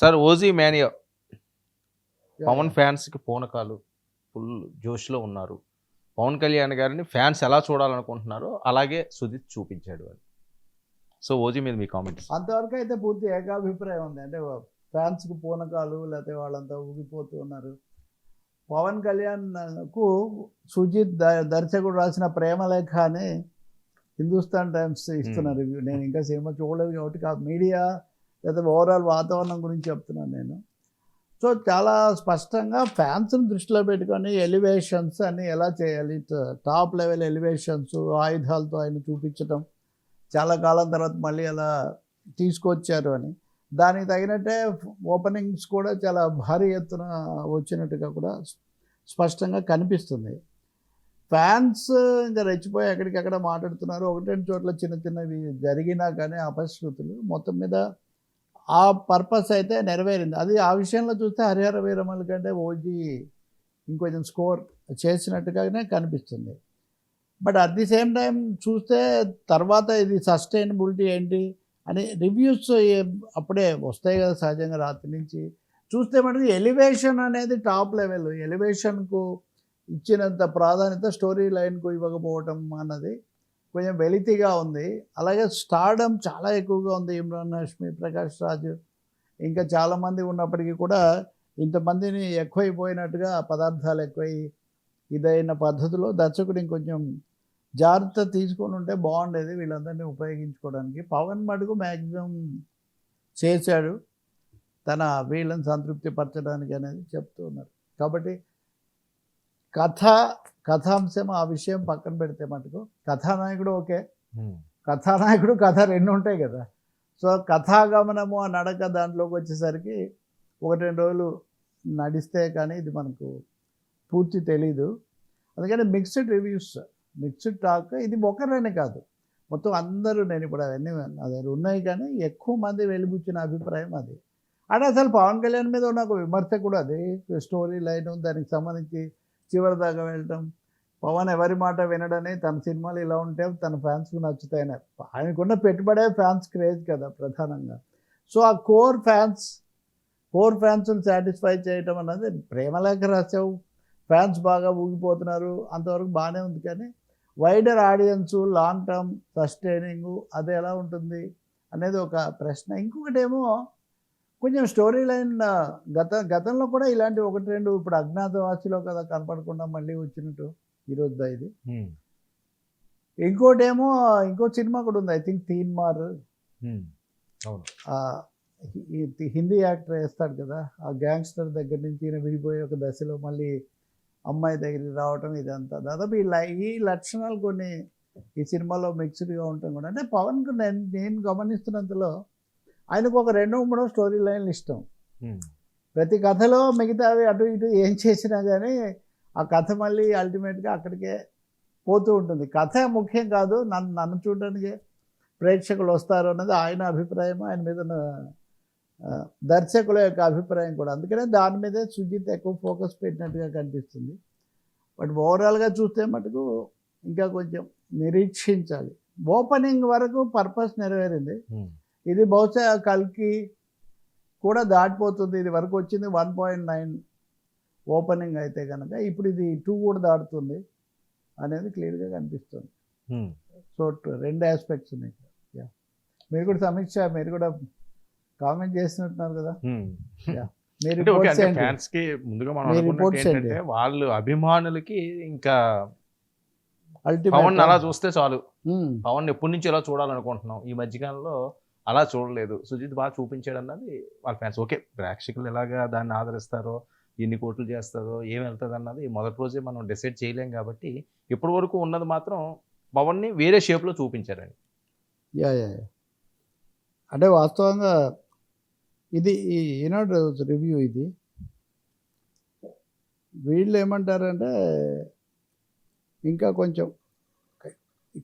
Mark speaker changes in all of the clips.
Speaker 1: Sir OG mania. Pawan ఫ్యాన్స్కి పూనకాలు full జోష్లో ఉన్నారు. పవన్ కళ్యాణ్ గారిని ఫ్యాన్స్ ఎలా చూడాలనుకుంటున్నారో అలాగే సుజిత్ చూపించాడు అని సో ఓజీ మీద మీ కామెంట్స్.
Speaker 2: అంతవరకు అయితే పూర్తి ఏకాభిప్రాయం ఉంది. అంటే ఫ్యాన్స్కి పూనకాలు లేకపోతే వాళ్ళంతా ఊగిపోతూ ఉన్నారు. పవన్ కళ్యాణ్కు సుజిత్ దర్శకుడు రాసిన ప్రేమ లేఖ అని హిందుస్థాన్ టైమ్స్ ఇస్తున్న రివ్యూ నేను ఇంకా సినిమా చూడలేదు కాబట్టి మీడియా లేదా ఓవరాల్ వాతావరణం గురించి చెప్తున్నాను నేను. సో చాలా స్పష్టంగా ఫ్యాన్స్ని దృష్టిలో పెట్టుకొని ఎలివేషన్స్ అని ఎలా చేయాలి? టాప్ లెవెల్ ఎలివేషన్స్ ఆయుధాలతో ఆయన చూపించడం చాలా కాలం తర్వాత మళ్ళీ అలా తీసుకొచ్చారు అని. దానికి తగినట్టే ఓపెనింగ్స్ కూడా చాలా భారీ ఎత్తున వచ్చినట్టుగా కూడా స్పష్టంగా కనిపిస్తుంది. ఫ్యాన్స్ ఇంకా రెచ్చిపోయి ఎక్కడికక్కడ మాట్లాడుతున్నారు? ఒకటి రెండు చోట్ల చిన్న చిన్నవి జరిగినా కానీ అపశృతులు మొత్తం మీద ఆ పర్పస్ అయితే నెరవేరింది. అది ఆ విషయంలో చూస్తే హరిహర వీరమల కంటే ఓజీ ఇంకొంచెం స్కోర్ చేసినట్టుగానే కనిపిస్తుంది. But at the same time చూస్తే తర్వాత ఇది సస్టైనబిలిటీ ఏంటి అని రివ్యూస్ అప్పుడే వస్తాయి కదా సహజంగా రాత్రి నుంచి. చూస్తే మనకి ఎలివేషన్ అనేది టాప్ లెవెల్. ఎలివేషన్కు ఇచ్చినంత ప్రాధాన్యత స్టోరీ లైన్కు ఇవ్వకపోవటం అన్నది కొంచెం వెలితిగా ఉంది. అలాగే స్టార్డమ్ చాలా ఎక్కువగా ఉంది ఇమ్రాన్ హష్మి ప్రకాష్ రాజు. ఇంకా చాలామంది ఉన్నప్పటికీ కూడా ఇంతమందిని ఎక్కువైపోయినట్టుగా పదార్థాలు ఎక్కువై ఇదైన పద్ధతిలో దర్శకుడు ఇంకొంచెం జాగ్రత్త తీసుకొని ఉంటే బాగుండేది వీళ్ళందరినీ ఉపయోగించుకోవడానికి. పవన్ మటుకు మ్యాక్సిమం చేశాడు. తన వీళ్ళని సంతృప్తి పరచడానికి అనేది చెప్తూ ఉన్నారు. కాబట్టి కథ కథాంశం ఆ విషయం పక్కన పెడితే మటుకు కథానాయకుడు ఓకే. కథానాయకుడు కథ రెండు ఉంటాయి కదా. సో కథాగమనము ఆ నడక దాంట్లోకి వచ్చేసరికి ఒకటి రెండు రోజులు నడిస్తే కానీ ఇది మనకు పూర్తి తెలీదు. అందుకని మిక్స్డ్ రివ్యూస్ మిక్స్డ్ టాక్ ఇది ఒకరనే కాదు. మొత్తం అందరూ నేను ఇప్పుడు అవన్నీ అదే ఉన్నాయి కానీ ఎక్కువ మంది వెలిబుచ్చిన అభిప్రాయం అది. అంటే అసలు పవన్ కళ్యాణ్ మీద ఉన్న ఒక విమర్శ కూడా అది స్టోరీ లైన్ దానికి సంబంధించి చివరి దాకా వెళ్ళటం. పవన్ ఎవరి మాట వినడని తన సినిమాలు ఇలా ఉంటే తన ఫ్యాన్స్కి నచ్చుతాయని ఆయనకున్న పెట్టుబడే ఫ్యాన్స్ క్రేజ్ కదా ప్రధానంగా. సో ఆ కోర్ ఫ్యాన్స్ కోర్ ఫ్యాన్స్ని సాటిస్ఫై చేయటం అన్నది ప్రేమలేఖ రాసావు. ఫ్యాన్స్ బాగా ఊగిపోతున్నారు. అంతవరకు బాగానే ఉంది కానీ wider audience long term sustaining అది ఎలా ఉంటుంది అనేది ఒక ప్రశ్న. ఇంకొకటి ఏమో కొంచెం స్టోరీ లైన్ గత గతంలో కూడా ఇలాంటి ఒకటి రెండు ఇప్పుడు అజ్ఞాతవాసిలో కదా కనపడకుండా మళ్ళీ వచ్చినట్టు ఈరోజు దా ఇది. ఇంకోటి ఏమో ఇంకో సినిమా కూడా ఉంది ఐ థింక్ తీన్ మార్ హిందీ యాక్టర్ వేస్తాడు కదా ఆ గ్యాంగ్స్టర్ దగ్గర నుంచి ఈయన విడిపోయే ఒక దశలో మళ్ళీ అమ్మాయి దగ్గరికి రావటం ఇదంతా. దాదాపు ఈ ల- ఈ లక్షణాలు కొన్ని ఈ సినిమాలో మిక్స్డ్గా ఉండటం కూడా. అంటే పవన్కు నేను నేను గమనిస్తున్నంతలో ఆయనకు ఒక రెండో మూడో స్టోరీ లైన్లు ఇష్టం. ప్రతి కథలో మిగతావి అటు ఇటు ఏం చేసినా కానీ ఆ కథ మళ్ళీ అల్టిమేట్గా అక్కడికే పోతూ ఉంటుంది. కథ ముఖ్యం కాదు నన్ను నన్ను చూడడానికి ప్రేక్షకులు వస్తారు అన్నది ఆయన అభిప్రాయం ఆయన మీద దర్శకుల యొక్క అభిప్రాయం కూడా. అందుకనే దాని మీదే సుజిత్ ఎక్కువ ఫోకస్ పెట్టినట్టుగా కనిపిస్తుంది. బట్ ఓవరాల్గా చూస్తే మటుకు ఇంకా కొంచెం నిరీక్షించాలి. ఓపెనింగ్ వరకు పర్పస్ నెరవేరింది. ఇది బహుశా కల్కి కూడా దాటిపోతుంది. ఇది వరకు వచ్చింది వన్ పాయింట్ నైన్ ఓపెనింగ్ అయితే కనుక ఇప్పుడు ఇది టూ కూడా దాటుతుంది అనేది క్లియర్గా కనిపిస్తుంది. సో టు- రెండు ఆస్పెక్ట్స్ ఉన్నాయి. యా మీరు కూడా సమీక్ష మీరు కూడా కామెంట్ చేస్తున్నట్టున్నారు కదా.
Speaker 1: ఫ్యాన్స్ కి ముందుగా మనం అనుకున్నట్టు ఏంటంటే వాళ్ళు అభిమానులకి ఇంకా పవన్
Speaker 2: అల్టిమేట్
Speaker 1: అలా చూస్తే చాలు. పవన్ ఎప్పటి నుంచి ఎలా చూడాలనుకుంటున్నాం? ఈ మధ్యకాలంలో అలా చూడలేదు. సుజిత్ బాగా చూపించాడు అన్నది వాళ్ళ ఫ్యాన్స్. ఓకే ప్రేక్షకులు ఎలాగా దాన్ని ఆదరిస్తారో ఎన్ని కోట్లు చేస్తారో ఏం వెళ్తుంది అన్నది మొదటి రోజే మనం డిసైడ్ చేయలేం కాబట్టి ఇప్పటి వరకు ఉన్నది మాత్రం పవన్ని వేరే షేప్లో చూపించారండి.
Speaker 2: Yeah yeah yeah. అంటే వాస్తవంగా ఇది ఈ ఈనాడు రివ్యూ ఇది. వీళ్ళు ఏమంటారంటే ఇంకా కొంచెం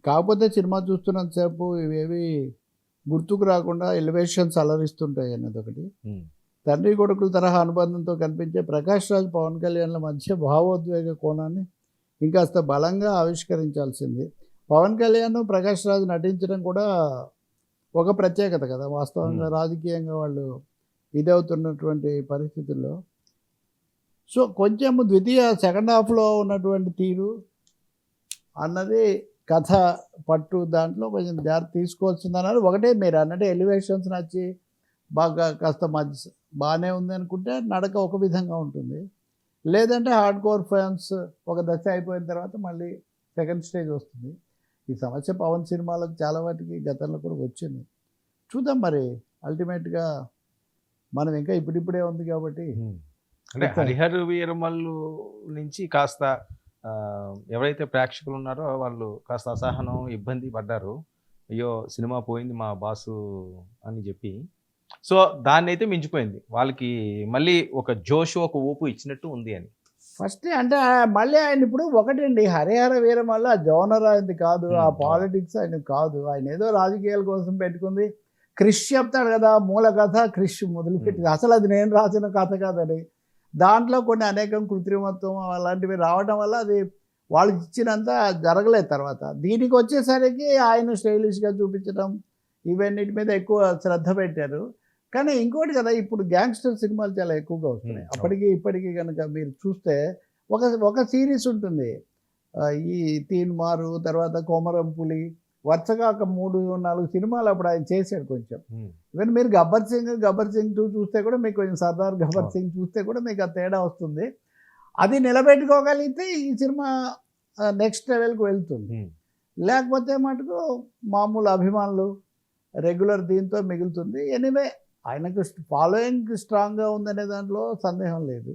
Speaker 2: కాకపోతే సినిమా చూస్తున్నంతసేపు ఇవేవి గుర్తుకు రాకుండా ఎలివేషన్స్ అలరిస్తుంటాయి అనేది ఒకటి. తండ్రి కొడుకుల తరహా అనుబంధంతో కనిపించే ప్రకాష్ రాజ్ పవన్ కళ్యాణ్ల మధ్య భావోద్వేగ కోణాన్ని ఇంకాస్త బలంగా ఆవిష్కరించాల్సింది. పవన్ కళ్యాణ్ ప్రకాష్ రాజ్ నటించడం కూడా ఒక ప్రత్యేకత కదా. వాస్తవంగా రాజకీయంగా వాళ్ళు ఇదవుతున్నటువంటి పరిస్థితుల్లో. సో కొంచెం ద్వితీయ సెకండ్ హాఫ్లో ఉన్నటువంటి తీరు అన్నది కథ పట్టు దాంట్లో కొంచెం జాగ్రత్త తీసుకోవాల్సిందన్నారు. ఒకటే మీరు అన్నట్టు ఎలివేషన్స్ నచ్చి బాగా కాస్త మధ్య బాగానే ఉంది అనుకుంటే నడక ఒక విధంగా ఉంటుంది. లేదంటే హార్డ్ కోర్ ఫ్యాన్స్ ఒక దశ అయిపోయిన తర్వాత మళ్ళీ సెకండ్ స్టేజ్ వస్తుంది. ఈ సమస్య పవన్ సినిమాలకు చాలా వాటికి గతంలో కూడా వచ్చింది. చూద్దాం మరి. అల్టిమేట్గా మనం ఇంకా ఇప్పుడిప్పుడే ఉంది కాబట్టి.
Speaker 1: అంటే. హరిహర్ వీరమల్లు నుంచి కాస్త ఎవరైతే ప్రేక్షకులు ఉన్నారో వాళ్ళు కాస్త అసహనం ఇబ్బంది పడ్డారు. అయ్యో సినిమా పోయింది మా బాసు అని చెప్పి. సో దాన్ని అయితే మించిపోయింది. వాళ్ళకి మళ్ళీ ఒక జోష్ ఒక ఊపు ఇచ్చినట్టు ఉంది అని.
Speaker 2: ఫస్ట్ అంటే మళ్ళీ ఆయన ఇప్పుడు ఒకటండి హరిహర వీరం వల్ల జోనర్ ఆయనది కాదు ఆ. పాలిటిక్స్ ఆయన కాదు. ఆయన ఏదో రాజకీయాల కోసం పెట్టుకుంది. క్రిష్ చెప్తాడు కదా మూల కథ క్రిష్ మొదలుపెట్టి అసలు అది నేను రాసిన కథ కాదని దాంట్లో కొన్ని అనేకం కృత్రిమత్వం అలాంటివి రావడం వల్ల అది వాళ్ళకి ఇచ్చినంత జరగలేదు తర్వాత. దీనికి వచ్చేసరికి ఆయన స్టైలిష్గా చూపించడం ఇవన్నిటి మీద ఎక్కువ శ్రద్ధ పెట్టారు. కానీ ఇంకోటి కదా ఇప్పుడు గ్యాంగ్స్టర్ సినిమాలు చాలా ఎక్కువగా వస్తున్నాయి. అప్పటికి ఇప్పటికి కనుక మీరు చూస్తే ఒక ఒక సిరీస్ ఉంటుంది. ఈ తీన్ మారు తర్వాత కొమరం పులి వరుసగా ఒక మూడు నాలుగు సినిమాలు అప్పుడు ఆయన చేశాడు కొంచెం. ఈవెన్ మీరు గబ్బర్ సింగ్ గబ్బర్ సింగ్ టూ చూస్తే కూడా మీకు కొంచెం సర్దార్ గబ్బర్
Speaker 1: అవును.
Speaker 2: సింగ్ చూస్తే కూడా మీకు ఆ తేడా వస్తుంది. అది నిలబెట్టుకోగలిగితే ఈ సినిమా నెక్స్ట్ లెవెల్కి వెళ్తుంది.
Speaker 1: ఉమ్,
Speaker 2: లేకపోతే మటుకు మామూలు అభిమానులు రెగ్యులర్ దీంతో మిగులుతుంది. ఎనీవే ఆయనకు ఫాలోయింగ్ స్ట్రాంగ్గా ఉందనే దాంట్లో సందేహం లేదు.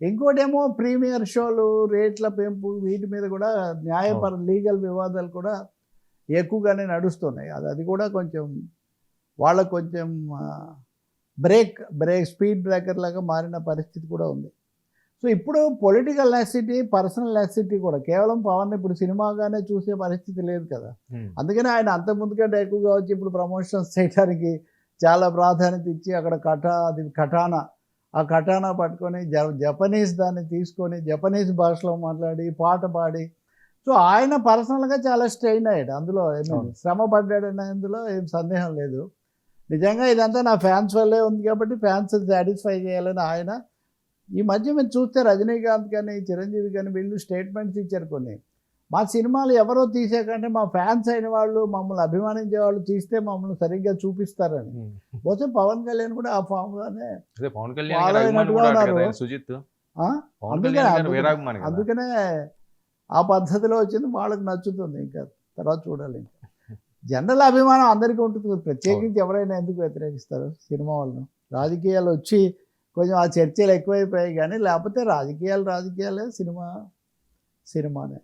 Speaker 2: ఇంకోటేమో ప్రీమియర్ షోలు రేట్ల పెంపు వీటి మీద కూడా న్యాయపర లీగల్ వివాదాలు కూడా ఎక్కువగానే నడుస్తున్నాయి. అది అది కూడా కొంచెం వాళ్ళకు కొంచెం బ్రేక్ బ్రేక్ స్పీడ్ బ్రేకర్ లాగా మారిన పరిస్థితి కూడా ఉంది. సో ఇప్పుడు పొలిటికల్ నెసిటీ పర్సనల్ నెసిటీ కూడా కేవలం పవన్ ఇప్పుడు సినిమాగానే చూసే పరిస్థితి లేదు కదా. అందుకని ఆయన అంత ముందుకంటే ఎక్కువగా వచ్చి ఇప్పుడు ప్రమోషన్స్ చేయడానికి చాలా ప్రాధాన్యత ఇచ్చి అక్కడ కటా అది కటానా ఆ కటానా పట్టుకొని జపనీస్ దాన్ని తీసుకొని జపనీస్ భాషలో మాట్లాడి పాట పాడి సో ఆయన పర్సనల్గా చాలా స్ట్రెయిన్ అయ్యాడు. అందులో. శ్రమ పడ్డాడన్న అందులో ఏం సందేహం లేదు. నిజంగా ఇదంతా నా ఫ్యాన్స్ వల్లే ఉంది కాబట్టి ఫ్యాన్స్ సాటిస్ఫై చేయాలని ఆయన ఈ మధ్య మీరు చూస్తే రజనీకాంత్ కానీ చిరంజీవి కానీ వీళ్ళు స్టేట్మెంట్స్ ఇచ్చారు కొన్ని. మా సినిమాలు ఎవరో తీసేకంటే మా ఫ్యాన్స్ అయిన వాళ్ళు మమ్మల్ని అభిమానించే వాళ్ళు తీస్తే మమ్మల్ని సరిగ్గా చూపిస్తారని. బహుశా పవన్ కళ్యాణ్ కూడా ఆ ఫామ్లోనే
Speaker 1: అదే పవన్ కళ్యాణ్
Speaker 2: అందుకనే ఆ పద్ధతిలో వచ్చింది వాళ్ళకి నచ్చుతుంది ఇంకా. తర్వాత చూడాలి ఇంకా. జనరల్ అభిమానం అందరికీ ఉంటుంది ప్రత్యేకించి ఎవరైనా ఎందుకు వ్యతిరేకిస్తారు సినిమా వాళ్ళను? రాజకీయాలు వచ్చి కొంచెం ఆ చర్చలు ఎక్కువైపోయాయి కానీ లేకపోతే రాజకీయాలు రాజకీయాలే సినిమా సినిమానే.